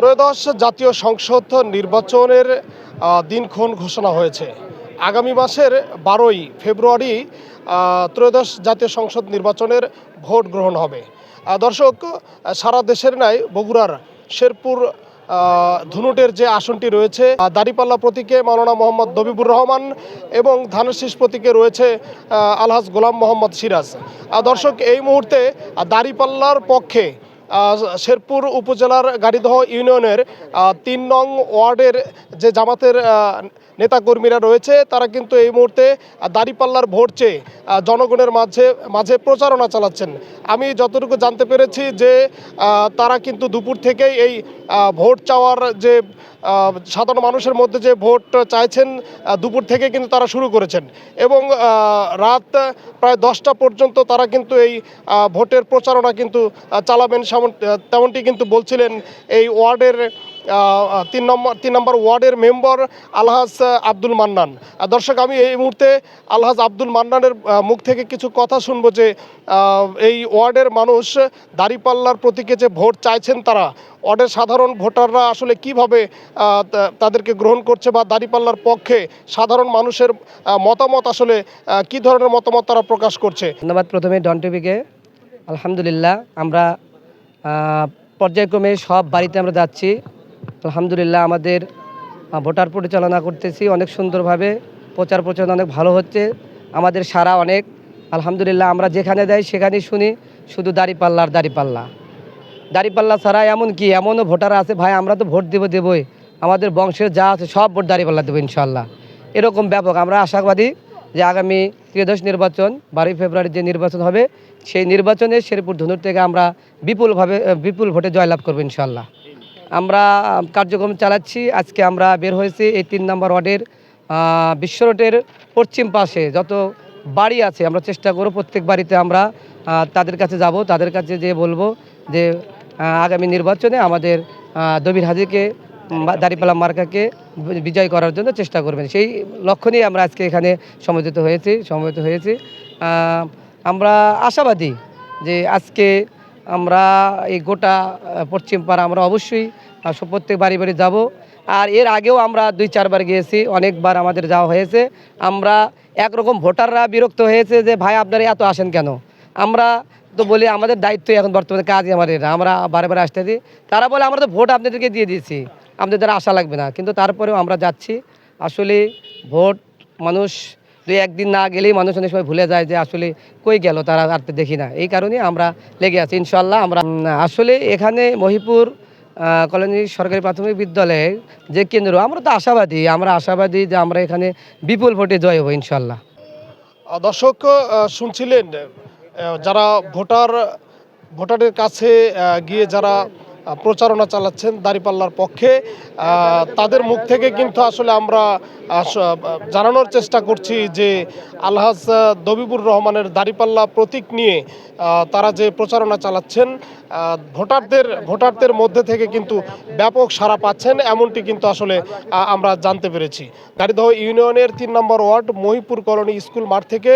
ত্রয়োদশ জাতীয় সংসদ নির্বাচনের দিনক্ষণ ঘোষণা হয়েছে। আগামী মাসের বারোই ফেব্রুয়ারি ত্রয়োদশ জাতীয় সংসদ নির্বাচনের ভোট গ্রহণ হবে। দর্শক, সারা দেশের ন্যায় বগুড়ার শেরপুর ধুনুটের যে আসনটি রয়েছে দাঁড়িপাল্লা প্রতীকে মাওলানা মোহাম্মদ দবিবুর রহমান এবং ধানের শীষ প্রতীকে রয়েছে আলহাজ গোলাম মোহাম্মদ সিরাজ। দর্শক, এই মুহূর্তে দাঁড়িপাল্লার পক্ষে শেরপুর উপজেলার গাড়িদহ ইউনিয়নের তিন নং ওয়ার্ডের যে জামাতের নেতাকর্মীরা রয়েছে, তারা কিন্তু এই মুহূর্তে দাঁড়িপাল্লার ভোট চেয়ে জনগণের মাঝে মাঝে প্রচারণা চালাচ্ছেন। আমি যতটুকু জানতে পেরেছি যে তারা কিন্তু দুপুর থেকেই এই ভোট চাওয়ার যে সাধারণ মানুষের মধ্যে যে ভোট চাইছেন দুপুর থেকে কিন্তু তারা শুরু করেছেন। এবং রাত প্রায় দশটা পর্যন্ত তারা কিন্তু এই ভোটের প্রচারণা কিন্তু চালাবেন তেমনটি কিন্তু বলছিলেন এই ওয়ার্ডের তিন নম্বর তিন নম্বর ওয়ার্ডের মেম্বার আলহাজ আব্দুল মান্নান। দর্শক, আমি এই মুহূর্তে আলহাজ আব্দুল মান্নানের মুখ থেকে কিছু কথা শুনব যে এই ওয়ার্ডের মানুষ দাঁড়িপাল্লার প্রতীকে যে ভোট চাইছেন তারা, ওয়ার্ডের সাধারণ ভোটাররা আসলে কীভাবে তাদেরকে গ্রহণ করছে বা দাঁড়িপাল্লার পক্ষে সাধারণ মানুষের মতামত আসলে কি ধরনের মতামত তারা প্রকাশ করছে? ধন্যবাদ প্রথমে ডন টিভিকে। আলহামদুলিল্লাহ, আমরা পর্যায়ক্রমে সব বাড়িতে আমরা যাচ্ছি। আলহামদুলিল্লাহ আমাদের ভোটার পরিচালনা করতেছি, অনেক সুন্দরভাবে প্রচার প্রচারণা অনেক ভালো হচ্ছে, আমাদের সারা অনেক, আলহামদুলিল্লাহ আমরা যেখানে যাই সেখানেই শুনি, শুধু দাড়িপাল্লা আর দাড়িপাল্লা। দাড়িপাল্লা ছাড়া এমন কি, এমনও ভোটার আছে, ভাই আমরা তো ভোট দেবো দেবই, আমাদের বংশের যা আছে সব ভোট দাঁড়িপাল্লা দেবো ইনশাল্লাহ এরকম ব্যাপক, আমরা আশাবাদী যে আগামী ত্রিদশ নির্বাচন, বারোই ফেব্রুয়ারির যে নির্বাচন হবে, সেই নির্বাচনে শেরপুর ধনুর থেকে আমরা বিপুলভাবে, বিপুল ভোটে জয়লাভ করব ইনশাল্লাহ আমরা কার্যক্রম চালাচ্ছি। আজকে আমরা বের হয়েছি এই তিন নম্বর ওয়ার্ডের বিশ্ব রোডের পশ্চিম পাশে। যত বাড়ি আছে, আমরা চেষ্টা করব প্রত্যেক বাড়িতে আমরা তাদের কাছে যাব, তাদের কাছে যে বলব যে আগামী নির্বাচনে আমাদের দবির হাজিকে দাড়িপালা মার্কাকে বিজয় করার জন্য চেষ্টা করবেন। সেই লক্ষ্য নিয়ে আমরা আজকে এখানে সমবেত হয়েছি সমবেত হয়েছি। আমরা আশাবাদী যে আজকে আমরা এই গোটা আহ, পশ্চিম পাড়া আমরা অবশ্যই প্রত্যেক বাড়ি বাড়ি যাব। আর এর আগেও আমরা দুই চারবার গিয়েছি অনেকবার আমাদের যাওয়া হয়েছে। আমরা একরকম ভোটাররা বিরক্ত হয়েছে যে ভাই আপনারা এত আসেন কেন? আমরা তো বলি আমাদের দায়িত্ব এখন বর্তমানে কাজই আমাদের। আমরা বারে বারে আসতে দিই। তারা বলে আমরা তো ভোট আপনাদেরকে দিয়ে দিয়েছি। আপনাদের আশা লাগবে না। কিন্তু তারপরেও আমরা যাচ্ছি। আসলে ভোট মানুষ দুই একদিন না গেলেই মানুষ অনেক সময় ভুলে যায় যে আসলে কই গেল তারা আর দেখি না। এই কারণে আমরা লেগে আছি ইনশাল্লাহ আমরা আসলে এখানে মহিপুর কলোনি সরকারি প্রাথমিক বিদ্যালয়ের যে কেন্দ্র, আমরা তো আশাবাদী, আমরা আশাবাদী যে আমরা এখানে বিপুল ভোটে জয় হব ইনশাল্লাহ দর্শক শুনছিলেন যারা ভোটার, ভোটারের কাছে গিয়ে যারা প্রচারণা চালাচ্ছেন দাঁড়িপাল্লার পক্ষে। তাদের মুখ থেকে কিন্তু আসলে আমরা জানানোর চেষ্টা করছি যে আলহাজ দবিবুর রহমানের দাঁড়িপাল্লা প্রতীক নিয়ে তারা যে প্রচারণা চালাচ্ছেন ভোটারদের ভোটারদের মধ্যে থেকে কিন্তু ব্যাপক সাড়া পাচ্ছেন, এমনটি কিন্তু আসলে আমরা জানতে পেরেছি। গাড়িদহ ইউনিয়নের তিন number ward Mahipur colony school মাঠ থেকে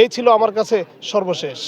এই ছিল আমার কাছে সর্বশেষ।